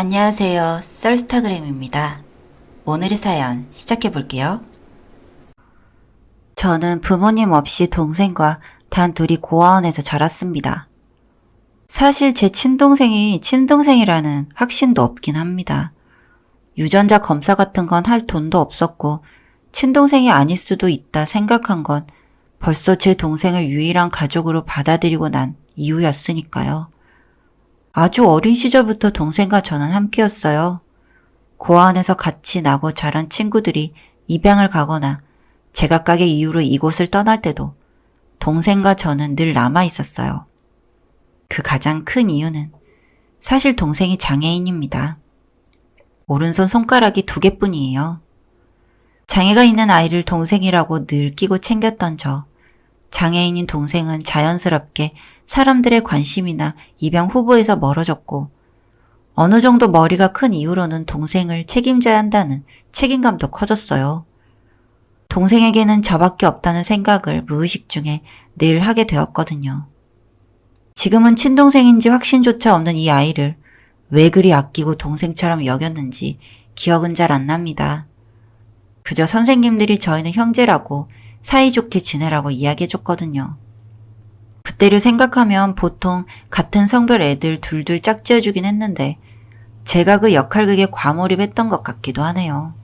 안녕하세요. 썰스타그램입니다. 오늘의 사연 시작해 볼게요. 저는 부모님 없이 동생과 단 둘이 고아원에서 자랐습니다. 사실 제 친동생이 친동생이라는 확신도 없긴 합니다. 유전자 검사 같은 건 할 돈도 없었고 친동생이 아닐 수도 있다 생각한 건 벌써 제 동생을 유일한 가족으로 받아들이고 난 이후였으니까요. 아주 어린 시절부터 동생과 저는 함께였어요. 고아원에서 같이 나고 자란 친구들이 입양을 가거나 제각각의 이유로 이곳을 떠날 때도 동생과 저는 늘 남아 있었어요. 그 가장 큰 이유는 사실 동생이 장애인입니다. 오른손 손가락이 두 개뿐이에요. 장애가 있는 아이를 동생이라고 늘 끼고 챙겼던 저. 장애인인 동생은 자연스럽게 사람들의 관심이나 입양 후보에서 멀어졌고 어느 정도 머리가 큰 이후로는 동생을 책임져야 한다는 책임감도 커졌어요. 동생에게는 저밖에 없다는 생각을 무의식 중에 늘 하게 되었거든요. 지금은 친동생인지 확신조차 없는 이 아이를 왜 그리 아끼고 동생처럼 여겼는지 기억은 잘 안 납니다. 그저 선생님들이 저희는 형제라고 사이좋게 지내라고 이야기해줬거든요. 그때를 생각하면 보통 같은 성별 애들 둘둘 짝지어 주긴 했는데 제가 그 역할극에 과몰입했던 것 같기도 하네요.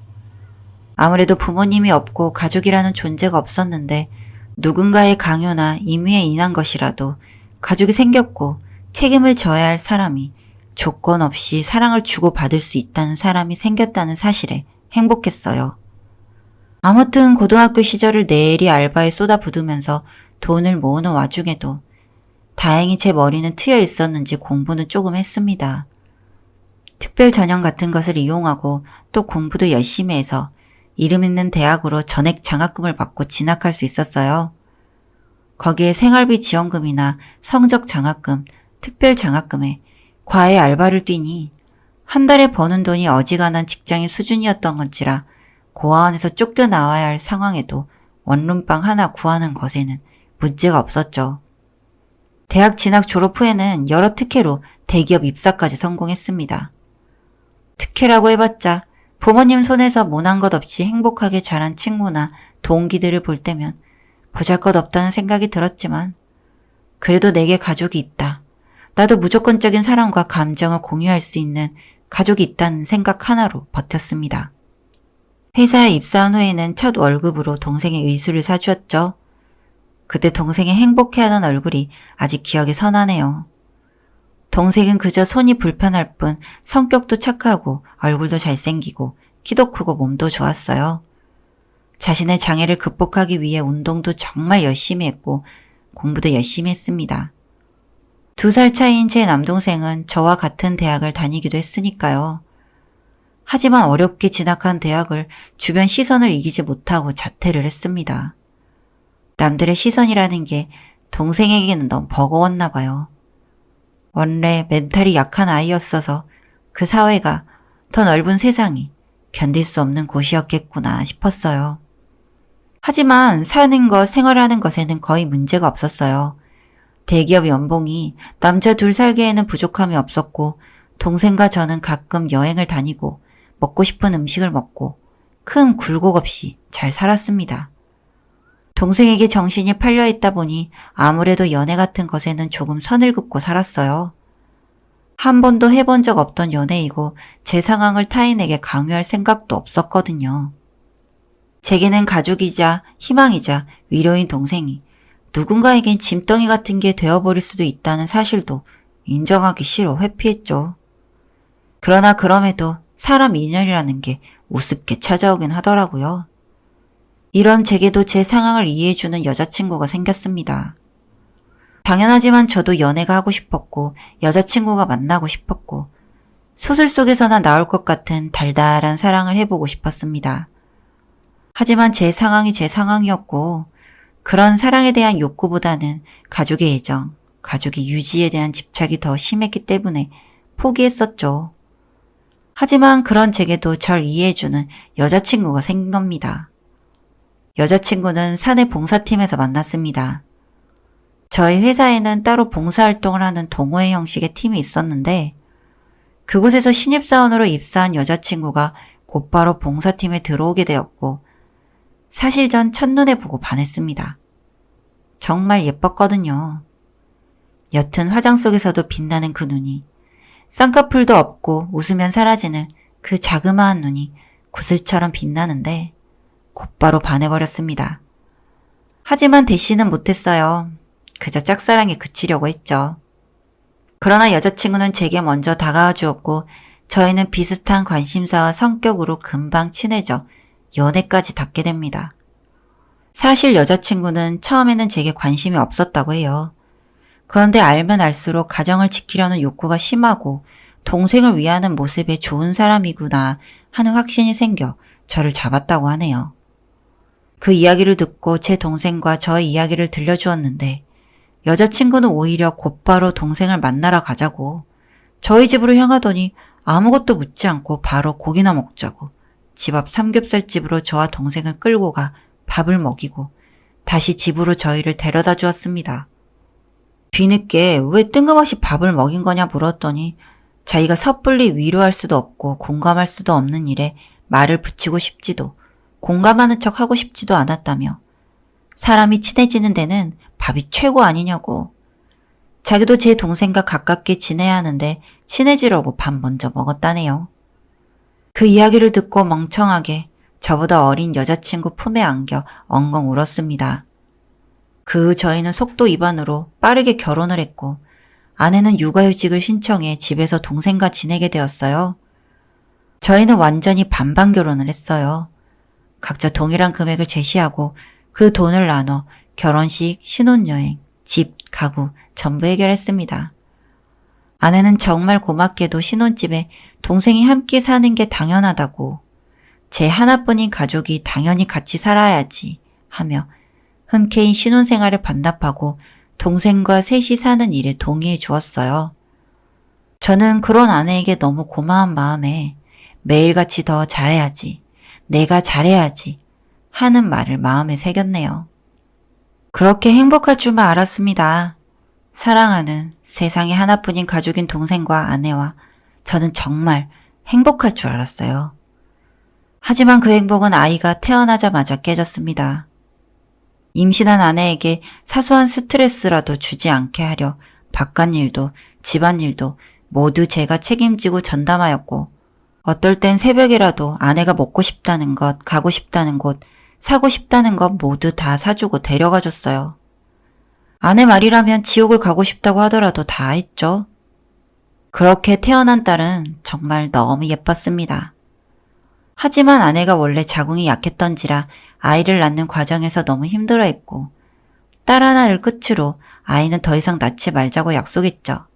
아무래도 부모님이 없고 가족이라는 존재가 없었는데 누군가의 강요나 임의에 인한 것이라도 가족이 생겼고 책임을 져야 할 사람이 조건 없이 사랑을 주고받을 수 있다는 사람이 생겼다는 사실에 행복했어요. 아무튼 고등학교 시절을 내리 알바에 쏟아부으면서 돈을 모으는 와중에도 다행히 제 머리는 트여 있었는지 공부는 조금 했습니다. 특별 전형 같은 것을 이용하고 또 공부도 열심히 해서 이름 있는 대학으로 전액 장학금을 받고 진학할 수 있었어요. 거기에 생활비 지원금이나 성적 장학금, 특별 장학금에 과외 알바를 뛰니 한 달에 버는 돈이 어지간한 직장인 수준이었던 건지라 고아원에서 쫓겨나와야 할 상황에도 원룸방 하나 구하는 것에는 문제가 없었죠. 대학 진학 졸업 후에는 여러 특혜로 대기업 입사까지 성공했습니다. 특혜라고 해봤자 부모님 손에서 모난 것 없이 행복하게 자란 친구나 동기들을 볼 때면 보잘 것 없다는 생각이 들었지만 그래도 내게 가족이 있다. 나도 무조건적인 사랑과 감정을 공유할 수 있는 가족이 있다는 생각 하나로 버텼습니다. 회사에 입사한 후에는 첫 월급으로 동생의 의수를 사주었죠. 그때 동생이 행복해하던 얼굴이 아직 기억에 선하네요. 동생은 그저 손이 불편할 뿐 성격도 착하고 얼굴도 잘생기고 키도 크고 몸도 좋았어요. 자신의 장애를 극복하기 위해 운동도 정말 열심히 했고 공부도 열심히 했습니다. 두 살 차이인 제 남동생은 저와 같은 대학을 다니기도 했으니까요. 하지만 어렵게 진학한 대학을 주변 시선을 이기지 못하고 자퇴를 했습니다. 남들의 시선이라는 게 동생에게는 너무 버거웠나 봐요. 원래 멘탈이 약한 아이였어서 그 사회가 더 넓은 세상이 견딜 수 없는 곳이었겠구나 싶었어요. 하지만 사는 것, 생활하는 것에는 거의 문제가 없었어요. 대기업 연봉이 남자 둘 살기에는 부족함이 없었고 동생과 저는 가끔 여행을 다니고 먹고 싶은 음식을 먹고 큰 굴곡 없이 잘 살았습니다. 동생에게 정신이 팔려 있다 보니 아무래도 연애 같은 것에는 조금 선을 긋고 살았어요. 한 번도 해본 적 없던 연애이고 제 상황을 타인에게 강요할 생각도 없었거든요. 제게는 가족이자 희망이자 위로인 동생이 누군가에겐 짐덩이 같은 게 되어버릴 수도 있다는 사실도 인정하기 싫어 회피했죠. 그러나 그럼에도 사람 인연이라는 게 우습게 찾아오긴 하더라고요. 이런 제게도 제 상황을 이해해주는 여자친구가 생겼습니다. 당연하지만 저도 연애가 하고 싶었고 여자친구가 만나고 싶었고 소설 속에서나 나올 것 같은 달달한 사랑을 해보고 싶었습니다. 하지만 제 상황이 제 상황이었고 그런 사랑에 대한 욕구보다는 가족의 애정, 가족의 유지에 대한 집착이 더 심했기 때문에 포기했었죠. 하지만 그런 제게도 절 이해해주는 여자친구가 생긴 겁니다. 여자친구는 사내 봉사팀에서 만났습니다. 저희 회사에는 따로 봉사활동을 하는 동호회 형식의 팀이 있었는데 그곳에서 신입사원으로 입사한 여자친구가 곧바로 봉사팀에 들어오게 되었고, 사실 전 첫눈에 보고 반했습니다. 정말 예뻤거든요. 옅은 화장 속에서도 빛나는 그 눈이, 쌍꺼풀도 없고 웃으면 사라지는 그 자그마한 눈이 구슬처럼 빛나는데, 곧바로 반해버렸습니다. 하지만 대시는 못했어요. 그저 짝사랑에 그치려고 했죠. 그러나 여자친구는 제게 먼저 다가와 주었고, 저희는 비슷한 관심사와 성격으로 금방 친해져 연애까지 닿게 됩니다. 사실 여자친구는 처음에는 제게 관심이 없었다고 해요. 그런데 알면 알수록 가정을 지키려는 욕구가 심하고 동생을 위하는 모습에 좋은 사람이구나 하는 확신이 생겨 저를 잡았다고 하네요. 그 이야기를 듣고 제 동생과 저의 이야기를 들려주었는데 여자친구는 오히려 곧바로 동생을 만나러 가자고 저희 집으로 향하더니 아무것도 묻지 않고 바로 고기나 먹자고 집 앞 삼겹살집으로 저와 동생을 끌고 가 밥을 먹이고 다시 집으로 저희를 데려다 주었습니다. 뒤늦게 왜 뜬금없이 밥을 먹인 거냐 물었더니 자기가 섣불리 위로할 수도 없고 공감할 수도 없는 일에 말을 붙이고 싶지도 공감하는 척 하고 싶지도 않았다며 사람이 친해지는 데는 밥이 최고 아니냐고 자기도 제 동생과 가깝게 지내야 하는데 친해지려고 밥 먼저 먹었다네요. 그 이야기를 듣고 멍청하게 저보다 어린 여자친구 품에 안겨 엉엉 울었습니다. 그 후 저희는 속도 위반으로 빠르게 결혼을 했고 아내는 육아휴직을 신청해 집에서 동생과 지내게 되었어요. 저희는 완전히 반반 결혼을 했어요. 각자 동일한 금액을 제시하고 그 돈을 나눠 결혼식, 신혼여행, 집, 가구 전부 해결했습니다. 아내는 정말 고맙게도 신혼집에 동생이 함께 사는 게 당연하다고 제 하나뿐인 가족이 당연히 같이 살아야지 하며 흔쾌히 신혼생활을 반납하고 동생과 셋이 사는 일에 동의해 주었어요. 저는 그런 아내에게 너무 고마운 마음에 매일같이 더 잘해야지, 내가 잘해야지 하는 말을 마음에 새겼네요. 그렇게 행복할 줄만 알았습니다. 사랑하는 세상에 하나뿐인 가족인 동생과 아내와 저는 정말 행복할 줄 알았어요. 하지만 그 행복은 아이가 태어나자마자 깨졌습니다. 임신한 아내에게 사소한 스트레스라도 주지 않게 하려 바깥일도 집안일도 모두 제가 책임지고 전담하였고 어떨 땐 새벽이라도 아내가 먹고 싶다는 것, 가고 싶다는 곳, 사고 싶다는 것 모두 다 사주고 데려가 줬어요. 아내 말이라면 지옥을 가고 싶다고 하더라도 다 했죠. 그렇게 태어난 딸은 정말 너무 예뻤습니다. 하지만 아내가 원래 자궁이 약했던지라 아이를 낳는 과정에서 너무 힘들어했고 딸 하나를 끝으로 아이는 더 이상 낳지 말자고 약속했죠.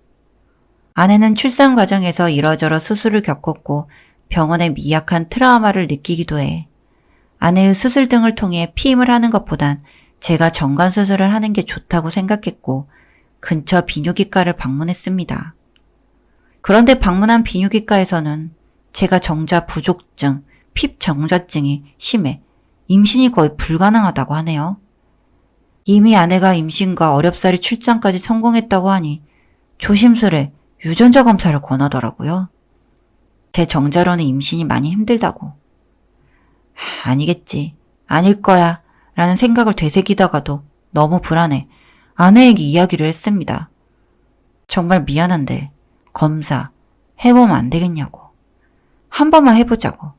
아내는 출산 과정에서 이러저러 수술을 겪었고 병원의 미약한 트라우마를 느끼기도 해 아내의 수술 등을 통해 피임을 하는 것보단 제가 정관 수술을 하는 게 좋다고 생각했고 근처 비뇨기과를 방문했습니다. 그런데 방문한 비뇨기과에서는 제가 정자 부족증, 핍 정자증이 심해 임신이 거의 불가능하다고 하네요. 이미 아내가 임신과 어렵사리 출산까지 성공했다고 하니 조심스레 유전자 검사를 권하더라고요. 제 정자로는 임신이 많이 힘들다고. 하, 아니겠지. 아닐 거야. 라는 생각을 되새기다가도 너무 불안해 아내에게 이야기를 했습니다. 정말 미안한데 검사 해보면 안 되겠냐고. 한 번만 해보자고.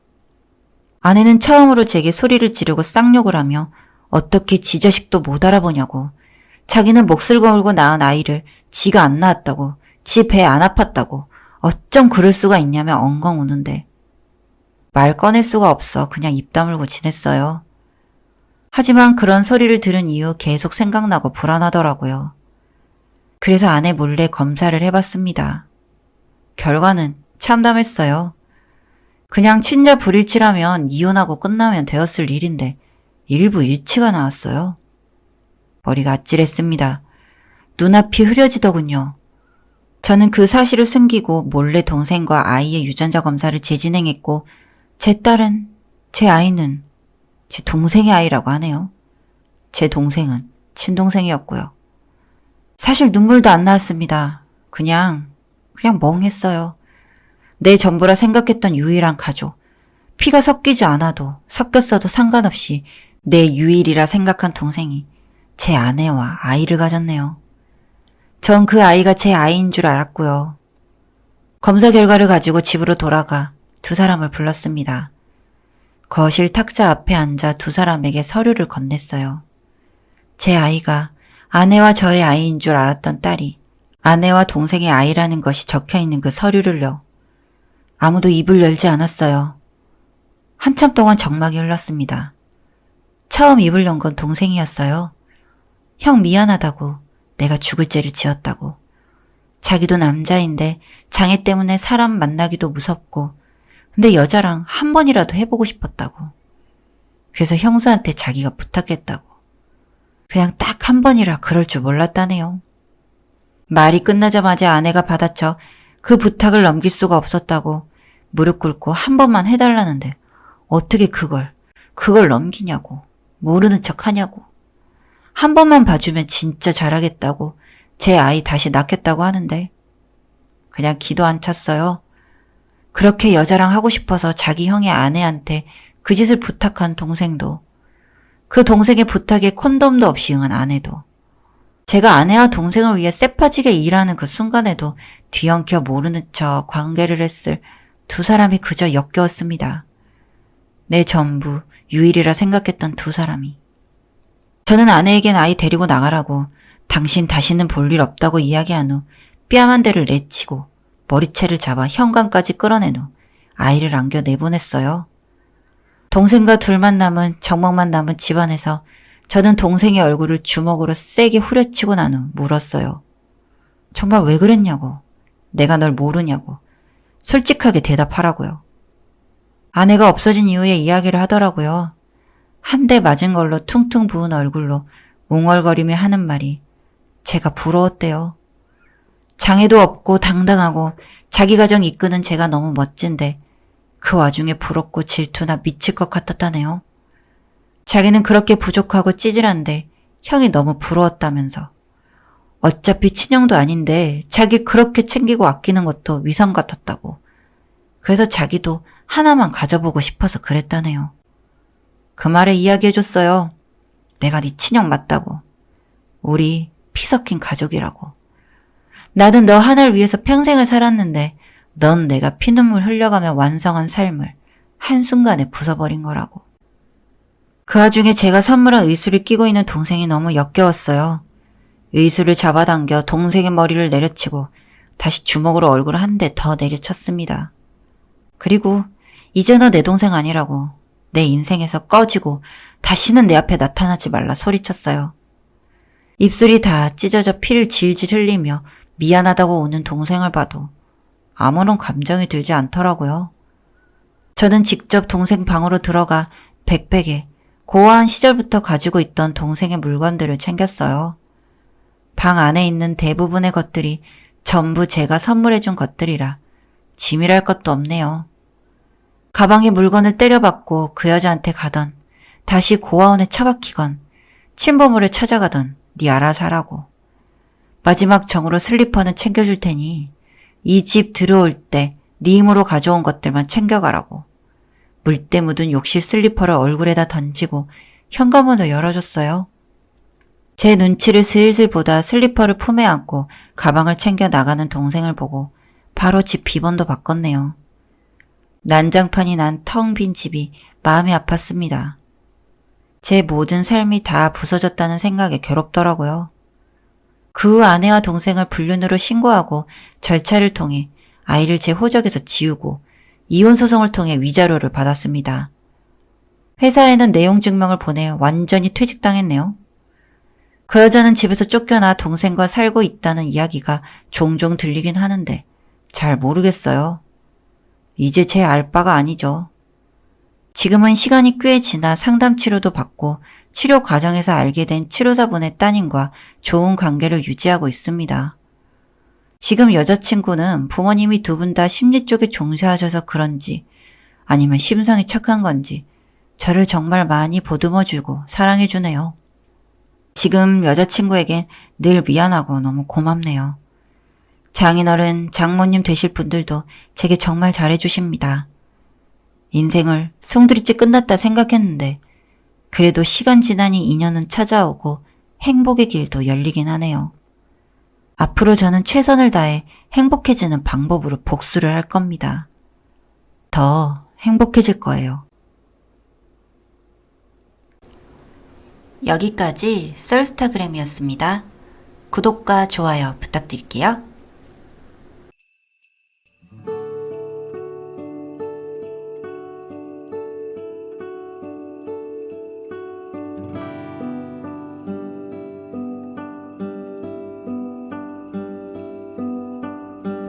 아내는 처음으로 제게 소리를 지르고 쌍욕을 하며 어떻게 지 자식도 못 알아보냐고. 자기는 몫을 걸고 낳은 아이를 지가 안 낳았다고. 지 배 안 아팠다고. 어쩜 그럴 수가 있냐며 엉엉 우는데. 말 꺼낼 수가 없어 그냥 입 다물고 지냈어요. 하지만 그런 소리를 들은 이후 계속 생각나고 불안하더라고요. 그래서 아내 몰래 검사를 해봤습니다. 결과는 참담했어요. 그냥 친자 불일치라면 이혼하고 끝나면 되었을 일인데 일부 일치가 나왔어요. 머리가 아찔했습니다. 눈앞이 흐려지더군요. 저는 그 사실을 숨기고 몰래 동생과 아이의 유전자 검사를 재진행했고 제 딸은 제 아이는 제 동생의 아이라고 하네요. 제 동생은 친동생이었고요. 사실 눈물도 안 나왔습니다. 그냥, 그냥 멍했어요. 내 전부라 생각했던 유일한 가족. 피가 섞이지 않아도 섞였어도 상관없이 내 유일이라 생각한 동생이 제 아내와 아이를 가졌네요. 전 그 아이가 제 아이인 줄 알았고요. 검사 결과를 가지고 집으로 돌아가 두 사람을 불렀습니다. 거실 탁자 앞에 앉아 두 사람에게 서류를 건넸어요. 제 아이가 아내와 저의 아이인 줄 알았던 딸이 아내와 동생의 아이라는 것이 적혀 있는 그 서류를요. 아무도 입을 열지 않았어요. 한참 동안 정막이 흘렀습니다. 처음 입을 연 건 동생이었어요. 형 미안하다고 내가 죽을 죄를 지었다고. 자기도 남자인데 장애 때문에 사람 만나기도 무섭고 근데 여자랑 한 번이라도 해보고 싶었다고. 그래서 형수한테 자기가 부탁했다고. 그냥 딱 한 번이라 그럴 줄 몰랐다네요. 말이 끝나자마자 아내가 받아쳐 그 부탁을 넘길 수가 없었다고 무릎 꿇고 한 번만 해달라는데 어떻게 그걸, 그걸 넘기냐고. 모르는 척 하냐고. 한 번만 봐주면 진짜 잘하겠다고 제 아이 다시 낳겠다고 하는데 그냥 기도 안 찼어요. 그렇게 여자랑 하고 싶어서 자기 형의 아내한테 그 짓을 부탁한 동생도 그 동생의 부탁에 콘돔도 없이 응한 아내도 제가 아내와 동생을 위해 쎄빠지게 일하는 그 순간에도 뒤엉켜 모르는 척 관계를 했을 두 사람이 그저 역겨웠습니다. 내 전부, 유일이라 생각했던 두 사람이. 저는 아내에겐 아이 데리고 나가라고 당신 다시는 볼 일 없다고 이야기한 후 뺨 한 대를 내치고 머리채를 잡아 현관까지 끌어낸 후 아이를 안겨 내보냈어요. 동생과 둘만 남은 정막만 남은 집안에서 저는 동생의 얼굴을 주먹으로 세게 후려치고 난 후 물었어요. 정말 왜 그랬냐고. 내가 널 모르냐고. 솔직하게 대답하라고요. 아내가 없어진 이후에 이야기를 하더라고요. 한 대 맞은 걸로 퉁퉁 부은 얼굴로 웅얼거리며 하는 말이 제가 부러웠대요. 장애도 없고 당당하고 자기 가정 이끄는 제가 너무 멋진데 그 와중에 부럽고 질투나 미칠 것 같았다네요. 자기는 그렇게 부족하고 찌질한데 형이 너무 부러웠다면서. 어차피 친형도 아닌데 자기 그렇게 챙기고 아끼는 것도 위선 같았다고. 그래서 자기도 하나만 가져보고 싶어서 그랬다네요. 그 말에 이야기해줬어요. 내가 네 친형 맞다고. 우리 피 섞인 가족이라고. 나는 너 하나를 위해서 평생을 살았는데 넌 내가 피눈물 흘려가며 완성한 삶을 한순간에 부숴버린 거라고. 그 와중에 제가 선물한 의수를 끼고 있는 동생이 너무 역겨웠어요. 의수를 잡아당겨 동생의 머리를 내려치고 다시 주먹으로 얼굴을 한 대 더 내려쳤습니다. 그리고 이제 너 내 동생 아니라고 내 인생에서 꺼지고 다시는 내 앞에 나타나지 말라 소리쳤어요. 입술이 다 찢어져 피를 질질 흘리며 미안하다고 우는 동생을 봐도 아무런 감정이 들지 않더라고요. 저는 직접 동생 방으로 들어가 백백에 고아한 시절부터 가지고 있던 동생의 물건들을 챙겼어요. 방 안에 있는 대부분의 것들이 전부 제가 선물해준 것들이라 짐이랄 것도 없네요. 가방에 물건을 때려받고 그 여자한테 가던 다시 고아원에 처박히건 침범물을 찾아가던 네 알아서 하라고. 마지막 정으로 슬리퍼는 챙겨줄 테니 이 집 들어올 때 네 힘으로 가져온 것들만 챙겨가라고. 물때 묻은 욕실 슬리퍼를 얼굴에다 던지고 현관문을 열어줬어요. 제 눈치를 슬슬 보다 슬리퍼를 품에 안고 가방을 챙겨 나가는 동생을 보고 바로 집 비번도 바꿨네요. 난장판이 난 텅 빈 집이 마음이 아팠습니다. 제 모든 삶이 다 부서졌다는 생각에 괴롭더라고요. 그후 아내와 동생을 불륜으로 신고하고 절차를 통해 아이를 제 호적에서 지우고 이혼 소송을 통해 위자료를 받았습니다. 회사에는 내용 증명을 보내 완전히 퇴직당했네요. 그 여자는 집에서 쫓겨나 동생과 살고 있다는 이야기가 종종 들리긴 하는데 잘 모르겠어요. 이제 제 알바가 아니죠. 지금은 시간이 꽤 지나 상담 치료도 받고 치료 과정에서 알게 된 치료사분의 따님과 좋은 관계를 유지하고 있습니다. 지금 여자친구는 부모님이 두 분 다 심리 쪽에 종사하셔서 그런지 아니면 심성이 착한 건지 저를 정말 많이 보듬어주고 사랑해주네요. 지금 여자친구에겐 늘 미안하고 너무 고맙네요. 장인어른, 장모님 되실 분들도 제게 정말 잘해주십니다. 인생을 송두리째 끝났다 생각했는데, 그래도 시간 지나니 인연은 찾아오고 행복의 길도 열리긴 하네요. 앞으로 저는 최선을 다해 행복해지는 방법으로 복수를 할 겁니다. 더 행복해질 거예요. 여기까지 썰스타그램이었습니다. 구독과 좋아요 부탁드릴게요.